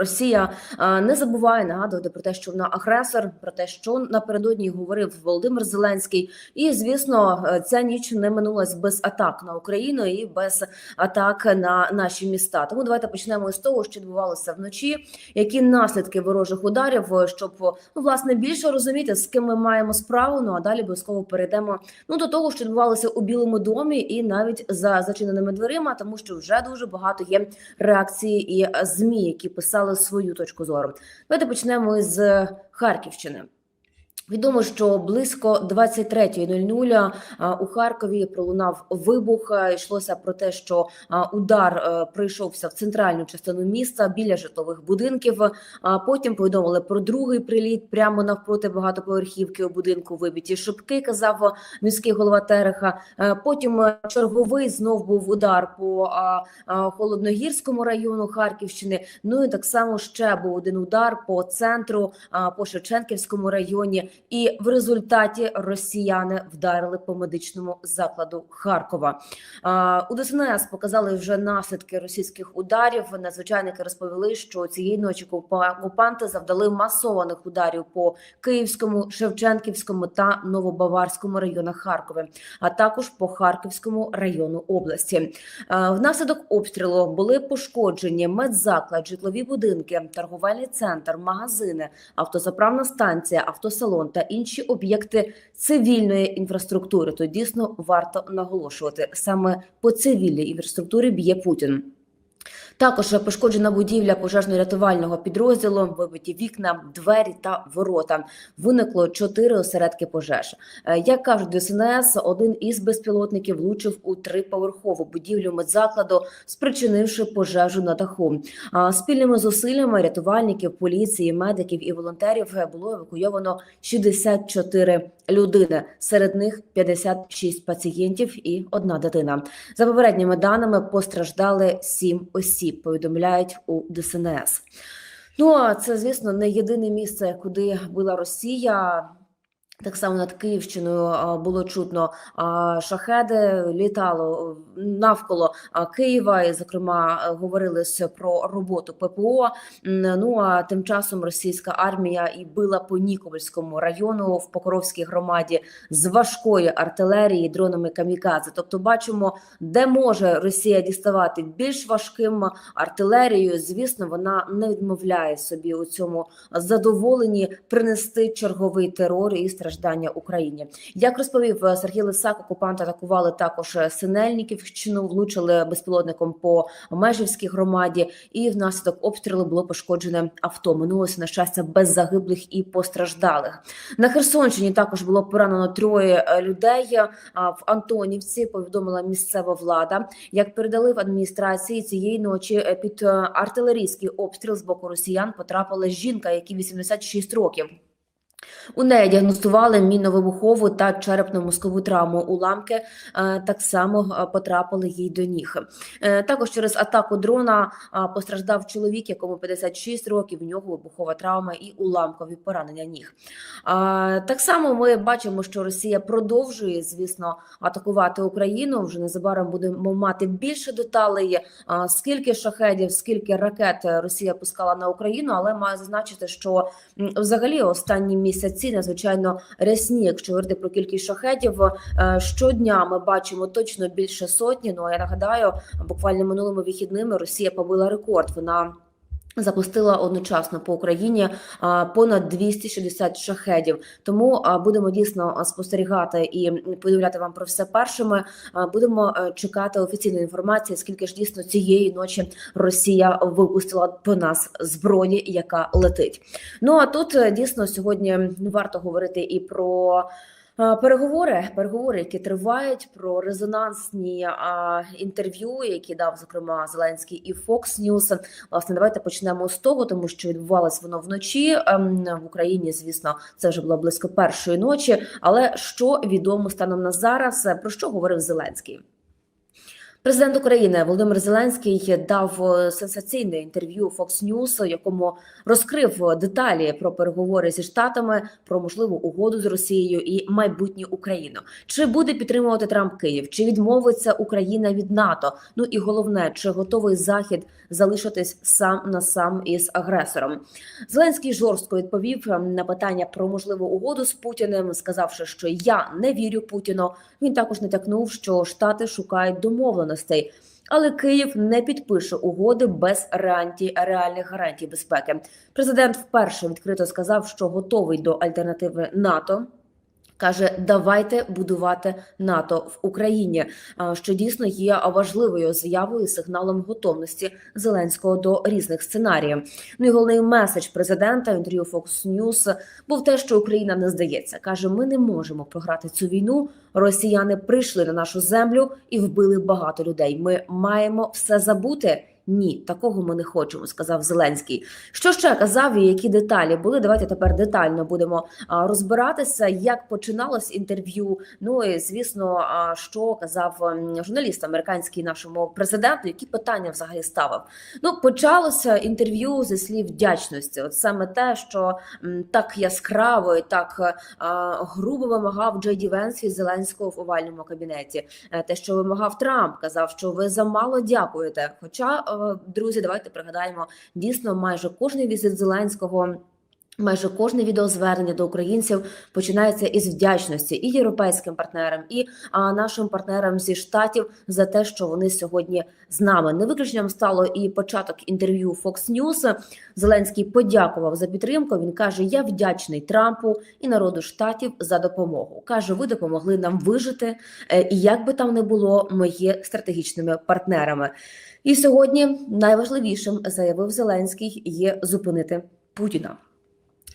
Росія не забуває нагадувати про те, що вона агресор, про те, що напередодні говорив Володимир Зеленський, і звісно, е, ця ніч не минулась без атак на Україну і без атак на наші міста. Тому давайте почнемо з того, що відбувалося вночі. Які наслідки ворожих ударів, е, щоб ну власне більше розуміти, з ким ми маємо справу. Ну а далі обов'язково перейдемо ну до того, що відбувалося у Білому домі, і навіть за зачиненими дверима, тому що вже дуже багато є реакції і е, змі, які писали свою точку зору. Давайте почнемо з Харківщини. Відомо, що близько 23.00 а, у Харкові пролунав вибух. Йшлося про те, що удар е, прийшовся в центральну частину міста біля житлових будинків. Потім повідомили про другий приліт прямо навпроти багатоповерхівки у будинку. Вибиті шибки, казав міський голова Тереха. Е, Потім е, черговий знов був удар по холодногірському району Харківщини. Ну і так само ще був один удар по центру по Шевченківському районі. І в результаті росіяни вдарили по медичному закладу Харкова. У ДСНС показали вже наслідки російських ударів. Надзвичайники розповіли, що цієї ночі окупа- окупанти завдали масованих ударів по Київському, Шевченківському та Новобаварському районах Харкова, а також по Харківському району області. Внаслідок обстрілу були пошкоджені медзаклад, житлові будинки, торговельний центр, магазини, автозаправна станція, автосалон та інші об'єкти цивільної інфраструктури. То дійсно варто наголошувати саме по цивільній інфраструктурі б'є Путін. Також пошкоджена будівля пожежно-рятувального підрозділу, вибиті вікна, двері та ворота. Виникло чотири осередки пожеж. Е, Як кажуть ДСНС, один із безпілотників влучив у триповерхову будівлю медзакладу, спричинивши пожежу на даху. Спільними зусиллями рятувальників, поліції, медиків і волонтерів е, було евакуйовано 64 людини. Серед них 56 пацієнтів і одна дитина. За попередніми даними постраждали сім осіб. Повідомляють у ДСНС. Ну а це, звісно, не єдине місце, куди била Росія. Так само над Київщиною було чутно шахеди літало навколо Києва, і зокрема е, говорилось про роботу ППО. Ну а тим часом російська армія і била по Нікопольському району в Покровській громаді з важкої артилерії, дронами камікадзе. Тобто, бачимо, де може Росія діставати більш важким артилерією. Звісно, вона не відмовляє собі у цьому задоволенні принести черговий терор і страждання Україні. Як розповів е, Сергій Лисак, окупанти атакували також е, Синельниківщину, влучили безпілотником по Межівській громаді, і внаслідок обстрілу було пошкоджене авто. Минулося на щастя без загиблих і постраждалих. На Херсонщині також було поранено троє е, людей. А в Антонівці повідомила місцева влада. Як передали в адміністрації цієї ночі під артилерійський обстріл з боку росіян потрапила жінка, якій 86 років. У неї діагностували мінно-вибухову та черепно-мозкову травму. Уламки е, так само е, потрапили їй до ніг. Е, також через атаку дрона постраждав чоловік, якому 56 років. В нього вибухова травма і уламкові поранення ніг. Так само ми бачимо, що Росія продовжує, звісно, атакувати Україну. Вже незабаром будемо мати більше деталей. Скільки шахедів, скільки ракет Росія пускала на Україну, але маю зазначити, що взагалі останні місяці надзвичайно рясні, якщо говорити про кількість шахедів. Е, Щодня ми бачимо точно більше сотні. Ну а я нагадаю, буквально минулими вихідними Росія побила рекорд. Вона Запустила одночасно по Україні понад 260 шахедів. Тому будемо дійсно спостерігати і повідомляти вам про все першими. Будемо е, чекати офіційної інформації, скільки ж дійсно цієї ночі Росія випустила по нас зброї, яка летить. Ну а тут е, дійсно сьогодні варто говорити і про. Переговори, переговори, які тривають про резонансні а, інтерв'ю, які дав зокрема Зеленський і Fox News. Власне, давайте почнемо з того, тому що відбувалось воно вночі ем, в Україні. Звісно, це вже було близько першої ночі. Але що відомо станом на зараз, про що говорив Зеленський? Президент України Володимир Зеленський дав е, сенсаційне інтерв'ю Fox News, якому розкрив деталі про переговори зі штатами, про можливу угоду з Росією і майбутнє Україну. Чи буде підтримувати Трамп Київ? Чи відмовиться Україна від НАТО? Ну і головне, чи готовий Захід залишитись сам на сам із агресором? Зеленський жорстко відповів ем, на питання про можливу угоду з Путіним, сказавши, що я не вірю Путіну. Він також натякнув, що Штати шукають домовленостей, але Київ не підпише угоди без гарантій, реальних гарантій безпеки. Президент вперше відкрито сказав, що готовий до альтернативи НАТО. Каже, давайте будувати НАТО в Україні, а, що дійсно є важливою заявою, сигналом готовності Зеленського до різних сценаріїв. Ну і головний меседж президента в інтерв'ю Fox News був те, що Україна не здається. каже: ми не можемо програти цю війну. Росіяни прийшли на нашу землю і вбили багато людей. Ми маємо все забути. Ні, такого ми не хочемо, сказав Зеленський. Що ще казав і які деталі були? Давайте тепер детально будемо розбиратися, як починалось інтерв'ю. Ну і звісно, що казав журналіст американський нашому президенту, які питання взагалі ставив. Ну, почалося інтерв'ю зі слів вдячності. От саме те, що так яскраво і так грубо вимагав Джей Ді Зеленського в овальному кабінеті. Е, Те, що вимагав Трамп, казав, що ви замало дякуєте. Хоча, е, друзі, давайте пригадаємо дійсно майже кожний візит Зеленського. Майже кожне відеозвернення до українців починається із вдячності і європейським партнерам, і а, нашим партнерам зі штатів за те, що вони сьогодні з нами. Не виключенням стало і початок інтерв'ю Fox News. Зеленський подякував за підтримку. Він каже: Я вдячний Трампу і народу штатів за допомогу. каже, ви допомогли нам вижити. е, І як би там не було, ми є стратегічними партнерами. І сьогодні найважливішим заявив Зеленський є зупинити Путіна.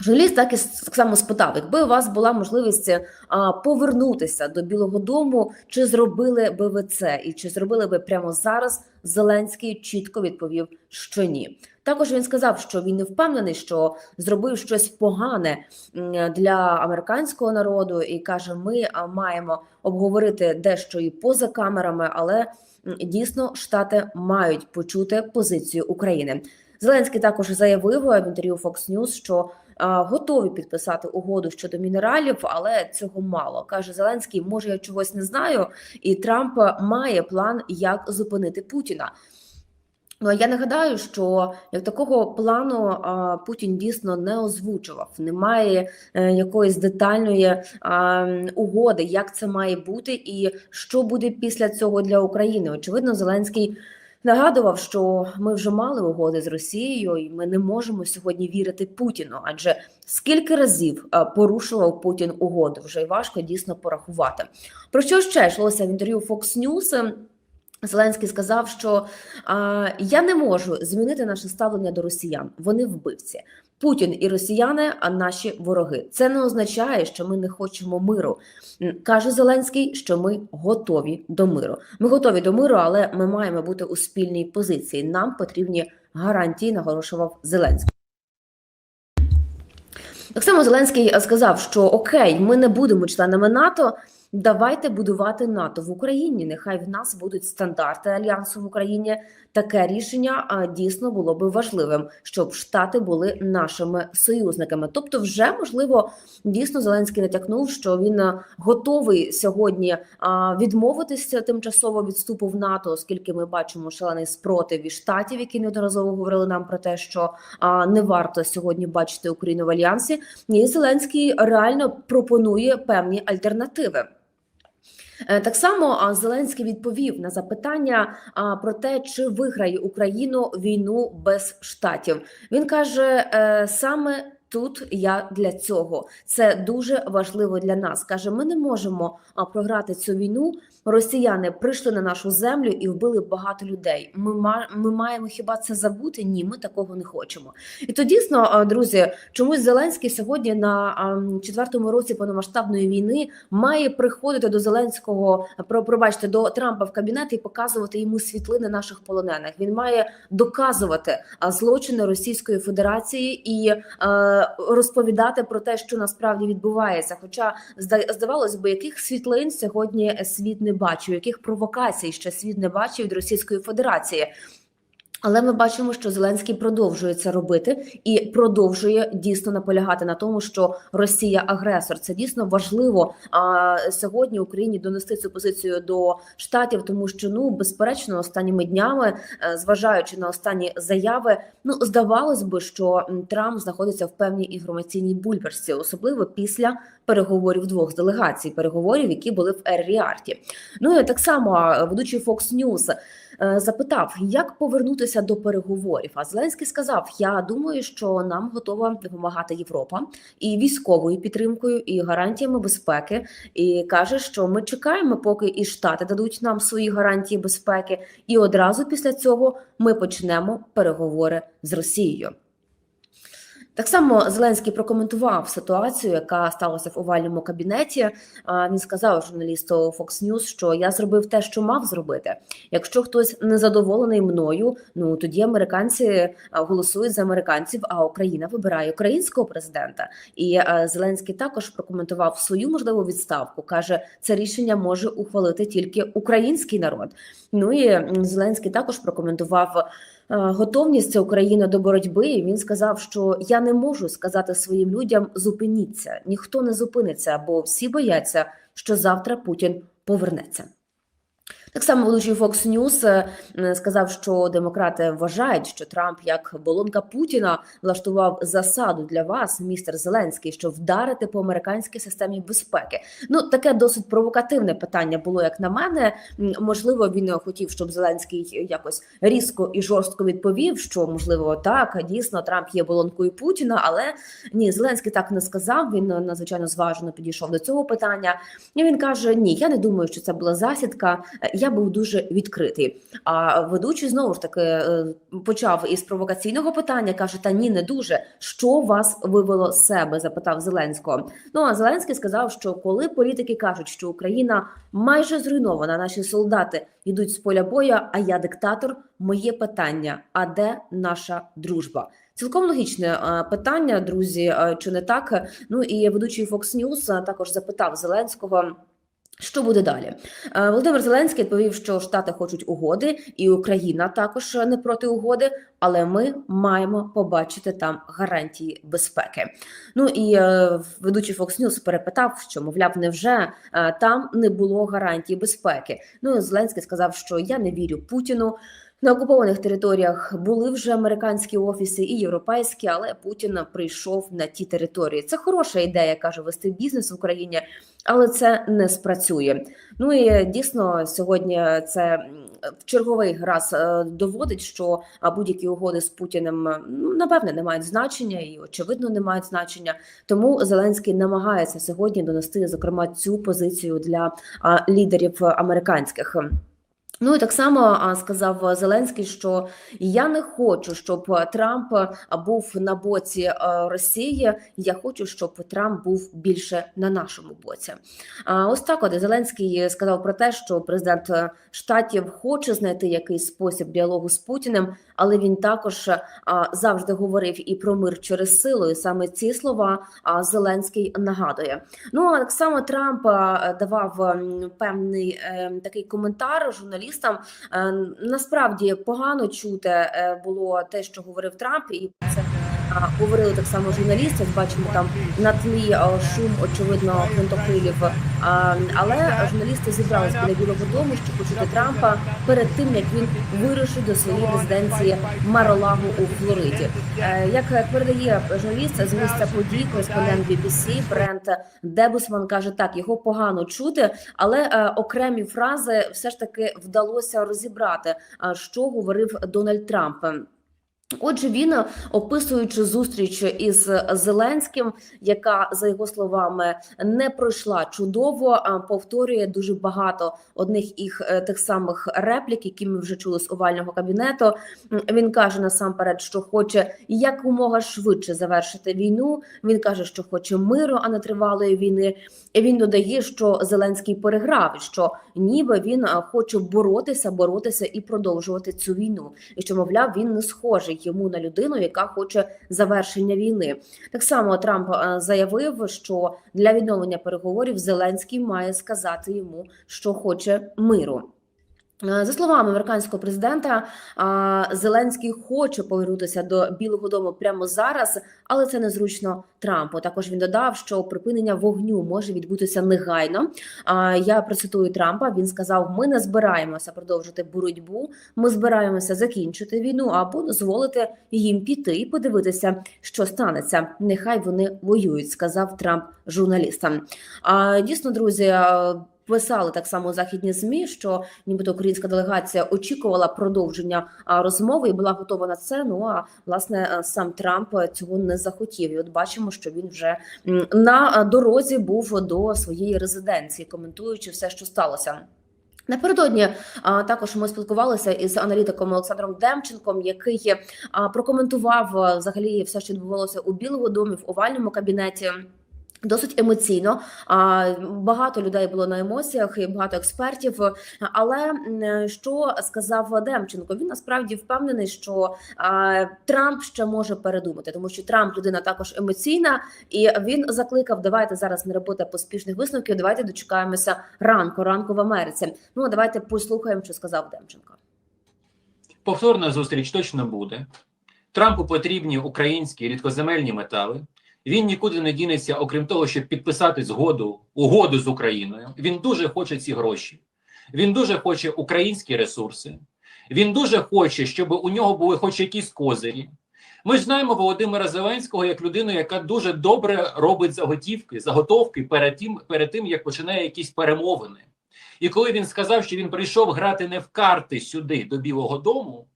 Журналіст так і само спитав: якби у вас була можливість а, повернутися до Білого Дому, чи зробили би ви це, і чи зробили би прямо зараз? Зеленський чітко відповів, що ні. Також він сказав, що він не впевнений, що зробив щось погане для американського народу, і каже: ми маємо обговорити дещо і поза камерами, але дійсно штати мають почути позицію України. Зеленський також заявив в інтерв'ю Fox News, що готові підписати угоду щодо мінералів, але цього мало. каже Зеленський. Може, я чогось не знаю, і Трамп має план, як зупинити Путіна. Ну я нагадаю, що як такого плану Путін дійсно не озвучував. Немає е, якоїсь детальної угоди, як це має бути, і що буде після цього для України. Очевидно, Зеленський нагадував, що ми вже мали угоди з Росією, і ми не можемо сьогодні вірити Путіну. Адже скільки разів порушував Путін угоду, вже й важко дійсно порахувати. Про що ще йшлося в інтерв'ю Fox News? Зеленський сказав, що а, я не можу змінити наше ставлення до росіян. Вони вбивці. Путін і росіяни, а наші вороги. Це не означає, що ми не хочемо миру. Каже Зеленський, що ми готові до миру. Ми готові до миру, але ми маємо бути у спільній позиції. Нам потрібні гарантії, наголошував Зеленський. Так само Зеленський сказав, що окей, ми не будемо членами НАТО. Давайте будувати НАТО в Україні. Нехай в нас будуть стандарти альянсу в Україні. Таке рішення дійсно було би важливим, щоб Штати були нашими союзниками. Тобто, вже можливо, дійсно Зеленський натякнув, що він готовий сьогодні відмовитися тимчасово від вступу в НАТО, оскільки ми бачимо шалений спротив від штатів, які неодноразово говорили нам про те, що не варто сьогодні бачити Україну в альянсі. І Зеленський реально пропонує певні альтернативи. Е, Так само Зеленський відповів на запитання про те, чи виграє Україну війну без штатів. Він каже е, саме. Тут я для цього це дуже важливо для нас. каже: ми не можемо програти цю війну. Росіяни прийшли на нашу землю і вбили багато людей. Ми ми маємо хіба це забути? Ні, ми такого не хочемо. І то дійсно, друзі, чомусь Зеленський сьогодні на четвертому році повномасштабної війни має приходити до Зеленського про пробачте до Трампа в кабінет і показувати йому світлини наших полонених. Він має доказувати злочини Російської Федерації і е, розповідати про те, що насправді відбувається. Хоча зда- здавалось би, яких світлин сьогодні світ не бачив, яких провокацій ще світ не бачив від Російської Федерації. Але ми бачимо, що Зеленський продовжує це робити і продовжує дійсно наполягати на тому, що Росія агресор. Це дійсно важливо а, сьогодні Україні донести цю позицію до штатів, тому що ну безперечно, останніми днями, е, зважаючи на останні заяви, ну здавалось би, що Трамп знаходиться в певній інформаційній бульбашці, особливо після переговорів двох делегацій, переговорів, які були в Ер-Ріарті. Ну і так само ведучий Fox News запитав, як повернутися до переговорів. А Зеленський сказав: Я думаю, що нам готова допомагати Європа і військовою підтримкою, і гарантіями безпеки. І каже, що ми чекаємо, поки і Штати дадуть нам свої гарантії безпеки, і одразу після цього ми почнемо переговори з Росією. Так само Зеленський прокоментував ситуацію, яка сталася в овальному кабінеті. Він сказав журналісту Fox News, що я зробив те, що мав зробити. Якщо хтось незадоволений мною, ну тоді американці голосують за американців, а Україна вибирає українського президента. І Зеленський також прокоментував свою можливу відставку. каже, це рішення може ухвалити тільки український народ. Ну і Зеленський також прокоментував. Е, Готовність України до боротьби І він сказав, що я не можу сказати своїм людям зупиніться, ніхто не зупиниться, бо всі бояться, що завтра Путін повернеться. Так само ведучий Fox News е, сказав, що демократи вважають, що Трамп як болонка Путіна влаштував засаду для вас, містер Зеленський, що вдарити по американській системі безпеки. Ну таке досить провокативне питання було, як на мене. Можливо, він хотів, щоб Зеленський якось різко і жорстко відповів, що можливо так дійсно Трамп є болонкою Путіна, але ні, Зеленський так не сказав. Він е, надзвичайно зважено підійшов до цього питання. І він каже: Ні, я не думаю, що це була засідка. Я був дуже відкритий. А ведучий знову ж таки е, почав із провокаційного питання. каже: Та ні, не дуже. Що вас вивело з себе? запитав Зеленського. Ну а Зеленський сказав, що коли політики кажуть, що Україна майже зруйнована, наші солдати йдуть з поля боя, а я диктатор. Моє питання: а де наша дружба? Цілком логічне е, питання, друзі. е, Чи не так? Ну і ведучий Fox News також запитав Зеленського. Що буде далі? Е, Володимир Зеленський відповів, що Штати хочуть угоди, і Україна також не проти угоди, але ми маємо побачити там гарантії безпеки. Ну і е, ведучий Fox News перепитав, що мовляв, невже е, там не було гарантії безпеки? Ну Зеленський сказав, що я не вірю Путіну. На окупованих територіях були вже американські офіси і європейські, але Путін прийшов на ті території. Це хороша ідея, каже, вести бізнес в Україні, але це не спрацює. Ну і дійсно сьогодні це в черговий раз е, доводить, що будь-які угоди з Путіним ну напевне не мають значення і очевидно не мають значення. Тому Зеленський намагається сьогодні донести зокрема цю позицію для лідерів американських. Ну і так само сказав Зеленський, що я не хочу, щоб Трамп був на боці Росії. Я хочу, щоб Трамп був більше на нашому боці. Ось так от Зеленський сказав про те, що президент е, штатів хоче знайти якийсь спосіб діалогу з Путіним, але він також завжди говорив і про мир через силу. І саме ці слова Зеленський нагадує. Ну а так само Трамп давав певний е, такий коментар журналістам. Е, насправді погано чути е, було те, що говорив Трамп, і це говорили так само журналісти. Бачимо там на тлі шум, очевидно, гвинтокрилів. Але журналісти зібрались біля Білого Дому, щоб почути Трампа перед тим, як він вирушить до своєї резиденції Маролагу у Флориді. Е, Як передає журналіст з місця подій, кореспондент BBC Брент Дебусман каже, так його погано чути, але е, окремі фрази все ж таки вдалося розібрати, що говорив Дональд Трамп. Отже, він е, описуючи зустріч із Зеленським, яка за його словами не пройшла чудово, а повторює дуже багато одних їх е, тих самих реплік, які ми вже чули з овального кабінету. Він каже насамперед, що хоче якомога швидше завершити війну. Він каже, що хоче миру, а не тривалої війни. Він додає, що Зеленський переграв, що ніби він е, хоче боротися, боротися і продовжувати цю війну. І що, мовляв, він не схожий йому на людину, яка хоче завершення війни. Так само Трамп е, заявив, що для відновлення переговорів Зеленський має сказати йому, що хоче миру. Е, За словами американського президента, Зеленський хоче повернутися до Білого Дому прямо зараз, але це незручно Трампу. Також він додав, що припинення вогню може відбутися негайно. А, Я процитую Трампа. Він сказав: Ми не збираємося продовжити боротьбу. Ми збираємося закінчити війну або дозволити їм піти і подивитися, що станеться. Нехай вони воюють, сказав Трамп журналістам. А дійсно, друзі. Писали так само західні змі, що нібито українська делегація очікувала продовження розмови і була готова на це. Ну а власне е, сам Трамп цього не захотів. І от бачимо, що він вже на е, дорозі був до своєї резиденції, коментуючи все, що сталося. Напередодні а, також ми спілкувалися із аналітиком Олександром Демченком, який прокоментував взагалі все, що відбувалося у Білому домі в овальному кабінеті. Досить емоційно. Багато людей було на емоціях і багато експертів. Але що сказав Демченко? Він насправді впевнений, що Трамп ще може передумати, тому що Трамп людина також емоційна, і він закликав: давайте зараз не робити поспішних висновків. Давайте дочекаємося ранку, ранку в Америці. Ну а давайте послухаємо, що сказав Демченко. Повторна зустріч точно буде. Трампу потрібні українські рідкоземельні метали. Він нікуди не дінеться, окрім того, щоб підписати згоду угоду з Україною. Він дуже хоче ці гроші. Він дуже хоче українські ресурси. Він дуже хоче, щоб у нього були хоч якісь козирі. Ми ж знаємо Володимира Зеленського як людину, яка дуже добре робить заготівки, заготовки перед тим, перед тим, як починає якісь перемовини. І коли він сказав, що він прийшов грати не в карти сюди, до Білого Дому,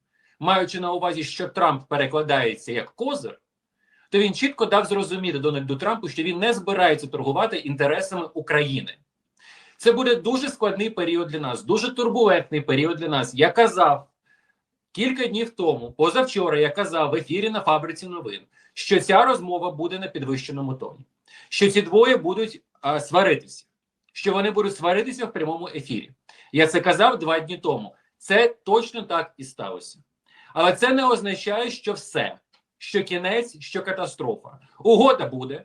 маючи на увазі, що Трамп перекладається як козир, то він чітко дав зрозуміти Дональду Трампу, що він не збирається торгувати інтересами України. Це буде дуже складний період для нас, дуже турбулентний період для нас. Я казав кілька днів тому, позавчора, я казав в ефірі на фабриці новин, що ця розмова буде на підвищеному тоні, що ці двоє будуть а, сваритися, що вони будуть сваритися в прямому ефірі. Я це казав два дні тому. Це точно так і сталося. Але це не означає, що все що кінець, що катастрофа. Угода буде,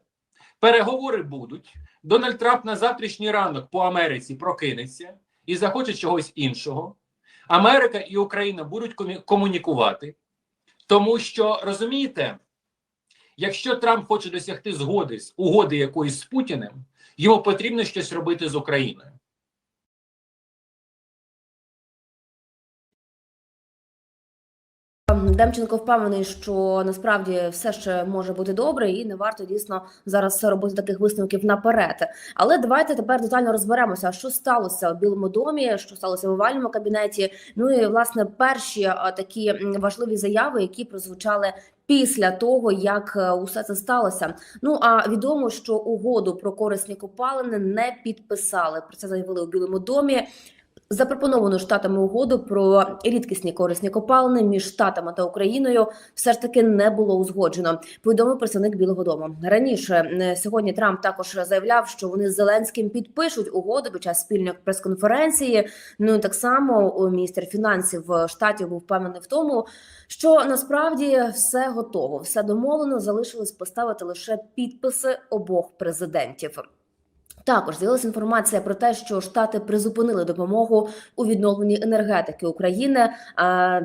переговори будуть. Дональд Трамп на завтрашній ранок по Америці прокинеться і захоче чогось іншого. Америка і Україна будуть комунікувати, тому що розумієте, якщо Трамп хоче досягти згоди з угоди якоїсь з Путіним, йому потрібно щось робити з Україною. Демченко впевнений, що насправді все ще може бути добре, і не варто дійсно зараз робити таких висновків наперед. Але давайте тепер детально розберемося, що сталося у Білому домі, що сталося в овальному кабінеті. Ну і власне перші такі важливі заяви, які прозвучали. Після того як е, усе це сталося, ну а відомо, що угоду про корисні копалини не підписали. Про це заявили у Білому домі. Запропоновану штатами угоду про рідкісні корисні копалини між штатами та Україною все ж таки не було узгоджено. Повідомив представник Білого Дому. Раніше е, сьогодні Трамп також заявляв, що вони з Зеленським підпишуть угоду під час спільної прес-конференції. Ну і так само міністр фінансів штатів був впевнений в тому, що насправді все готово, все домовлено. Залишилось поставити лише підписи обох президентів. Також з'явилася інформація про те, що штати призупинили допомогу у відновленні енергетики України.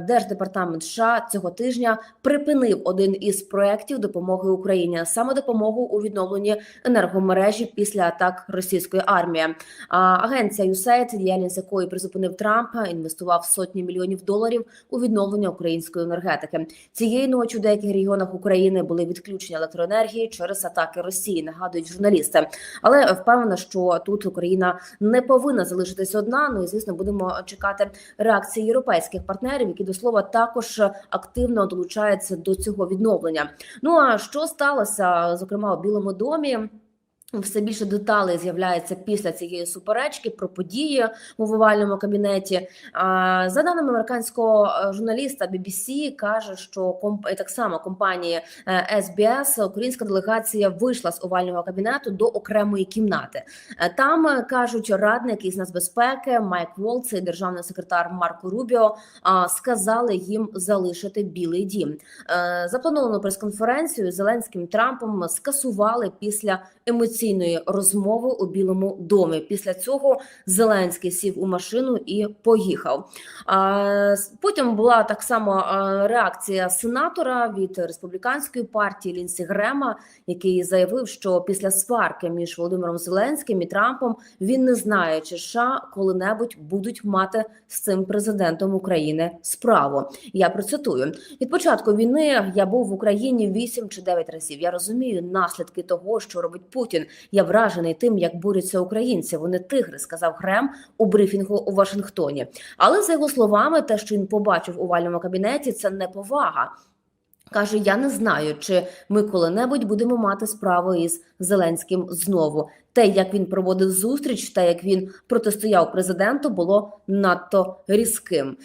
Держдепартамент США цього тижня припинив один із проєктів допомоги Україні, саме допомогу у відновленні енергомережі після атак російської армії. Агенція USAID, діяльність якої призупинив Трамп, інвестував сотні мільйонів доларів у відновлення української енергетики. Цієї ночі у деяких регіонах України були відключення електроенергії через атаки Росії. Нагадують журналісти, але впевнена, що тут Україна не повинна залишитись одна. Ну і звісно, будемо чекати реакції європейських партнерів, які до слова також активно долучаються до цього відновлення. Ну а що сталося, зокрема у Білому домі? Все більше деталей з'являється після цієї суперечки про події у овальному кабінеті. За даними американського е, журналіста BBC, каже, що комп... так само компанії е, SBS українська делегація вийшла з овального кабінету до окремої кімнати. Е, Там е, кажуть, радник із нацбезпеки Майк Волц і державний секретар Марко Рубіо сказали їм залишити Білий Дім. Е, Заплановану прес-конференцію Зеленським Трампом скасували після емоційної розмови у Білому домі. Після цього Зеленський сів у машину і поїхав. Потім була так само реакція сенатора від республіканської партії Лінсі Грема, який заявив, що після сварки між Володимиром Зеленським і Трампом він не знає, чи США коли-небудь будуть мати з цим президентом України справу. Я процитую: від початку війни я був в Україні 8 чи 9 разів. Я розумію наслідки того, що робить Путін. Я вражений тим, як борються українці. Вони тигри, сказав Грем у брифінгу у Вашингтоні. Але за його словами, те, що він побачив у вальному кабінеті, це неповага. Каже, я не знаю, чи ми коли-небудь будемо мати справу із Зеленським знову. Те, як він проводив зустріч, те, як він протистояв президенту, було надто різким.